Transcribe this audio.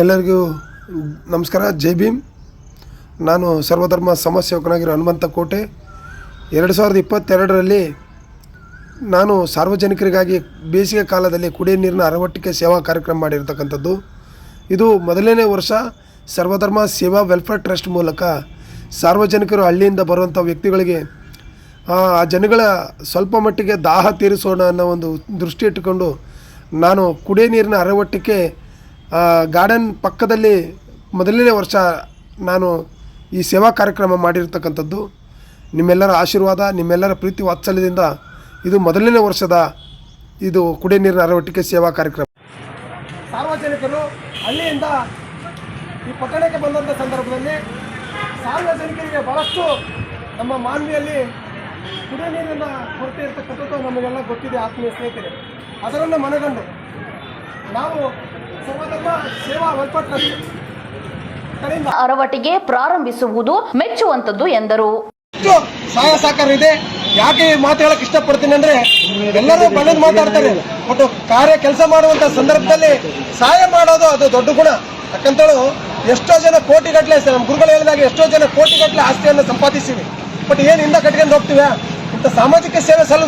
ಎಲ್ಲರಿಗೂ ನಮಸ್ಕಾರ. ಜೈ ಭೀಮ್. ನಾನು ಸರ್ವಧರ್ಮ ಸಮಾಜ ಸೇವಕನಾಗಿರೋ ಹನುಮಂತ ಕೋಟೆ. ಎರಡು ಸಾವಿರದ ಇಪ್ಪತ್ತೆರಡರಲ್ಲಿ ನಾನು ಸಾರ್ವಜನಿಕರಿಗಾಗಿ ಬೇಸಿಗೆ ಕಾಲದಲ್ಲಿ ಕುಡಿಯ ನೀರಿನ ಅರವಟ್ಟಿಕೆ ಸೇವಾ ಕಾರ್ಯಕ್ರಮ ಮಾಡಿರ್ತಕ್ಕಂಥದ್ದು. ಇದು ಮೊದಲನೇ ವರ್ಷ ಸರ್ವಧರ್ಮ ಸೇವಾ ವೆಲ್ಫೇರ್ ಟ್ರಸ್ಟ್ ಮೂಲಕ ಸಾರ್ವಜನಿಕರು ಹಳ್ಳಿಯಿಂದ ಬರುವಂಥ ವ್ಯಕ್ತಿಗಳಿಗೆ, ಆ ಜನಗಳ ಸ್ವಲ್ಪ ಮಟ್ಟಿಗೆ ದಾಹ ತೀರಿಸೋಣ ಅನ್ನೋ ಒಂದು ದೃಷ್ಟಿ ಇಟ್ಟುಕೊಂಡು ನಾನು ಕುಡಿಯ ನೀರಿನ ಅರವಟ್ಟಿಕೆ ಗಾರ್ಡನ್ ಪಕ್ಕದಲ್ಲಿ ಮೊದಲನೇ ವರ್ಷ ನಾನು ಈ ಸೇವಾ ಕಾರ್ಯಕ್ರಮ ಮಾಡಿರ್ತಕ್ಕಂಥದ್ದು. ನಿಮ್ಮೆಲ್ಲರ ಆಶೀರ್ವಾದ, ನಿಮ್ಮೆಲ್ಲರ ಪ್ರೀತಿ ವಾತ್ಸಲ್ಯದಿಂದ ಇದು ಮೊದಲನೇ ವರ್ಷದ ಇದು ಕುಡಿಯ ನೀರಿನ ಅರವಟಿಕೆ ಸೇವಾ ಕಾರ್ಯಕ್ರಮ. ಸಾರ್ವಜನಿಕರು ಅಲ್ಲಿಯಿಂದ ಈ ಪಟ್ಟಣಕ್ಕೆ ಬಂದಂಥ ಸಂದರ್ಭದಲ್ಲಿ ಸಾರ್ವಜನಿಕರಿಗೆ ಬಹಳಷ್ಟು ನಮ್ಮ ಮಾನ್ವಿಯಲ್ಲಿ ಕುಡಿಯ ನೀರಿನ ಕೊರತೆ ಇರತಕ್ಕಂಥದ್ದು ನಮಗೆಲ್ಲ ಗೊತ್ತಿದೆ ಆತ್ಮೀಯ ಸ್ನೇಹಿತರೆ. ಅದರನ್ನು ಮನಗಂಡು ನಾವು ಸೇವಾ ಅರವಟಿಗೆ ಪ್ರಾರಂಭಿಸುವುದು ಮೆಚ್ಚುವಂತದ್ದು ಎಂದರು. ಸಹಾಯ ಸಹಕಾರ ಇದೆ. ಯಾಕೆ ಮಾತು ಹೇಳಕ್ ಇಷ್ಟಪಡ್ತೀನಿ ಅಂದ್ರೆ ಎಲ್ಲರೂ ಬಣ್ಣದ ಮಾತಾಡ್ತಾರೆ. ಒಟ್ಟು ಕಾರ್ಯ ಕೆಲಸ ಮಾಡುವಂತ ಸಂದರ್ಭದಲ್ಲಿ ಸಹಾಯ ಮಾಡೋದು ಅದು ದೊಡ್ಡ ಗುಣ. ಯಾಕಂತೇಳು ಎಷ್ಟೋ ಜನ ಕೋಟಿಗಟ್ಟಲೆ ನಮ್ಮ ಗುರುಗಳು ಹೇಳಿದಾಗ ಎಷ್ಟೋ ಜನ ಕೋಟಿಗಟ್ಟಲೆ ಆಸ್ತಿಯನ್ನು ಸಂಪಾದಿಸಿವಿ. ಬಟ್ ಏನ್ ಹಿಂದೆ ಕಟ್ಕೊಂಡು ಹೋಗ್ತೀವಿ? ಇಂಥ ಸಾಮಾಜಿಕ ಸೇವೆ ಸಲ್ಲ